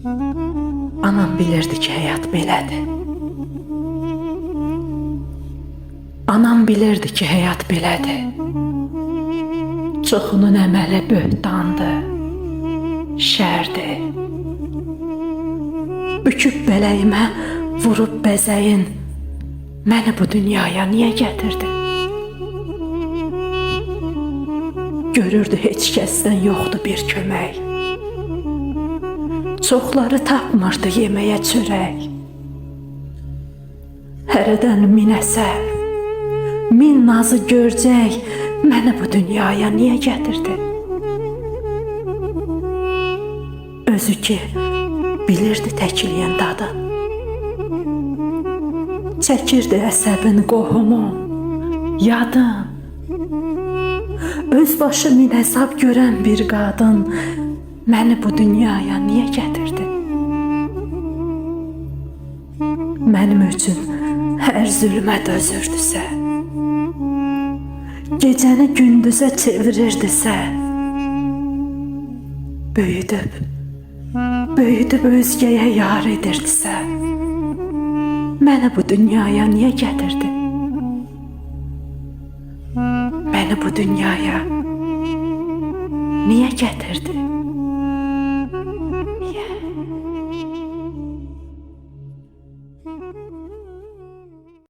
Anam bilirdi ki həyat belədir. Anam bilirdi ki həyat belədir. Çoxunun əməli böhtandır, şərdir. Büküb bələyimə vurub bəzəyin, məni bu dünyaya niyə gətirdin? Görürdü heç kəsdən yoxdur bir kömək. Çoxları tapmırdı yeməyə çörək. Hərədən min min nazı görcək, məni bu dünyaya niyə gətirdi? Özü ki, bilirdi təkiliyən dadı. Çəkirdi əsəbin qohumun, yadın. Öz başı min hesab görən bir qadın məni bu dünyaya niyə gətirdi? Mənim üçün hər zülmə dözürdüsə, gecəni gündüzə çevirirdisə, böyüdüb, böyüdüb özgəyə yar edirdisə, məni bu dünyaya niyə gətirdi? Məni bu dünyaya niyə gətirdi? Mm-hmm.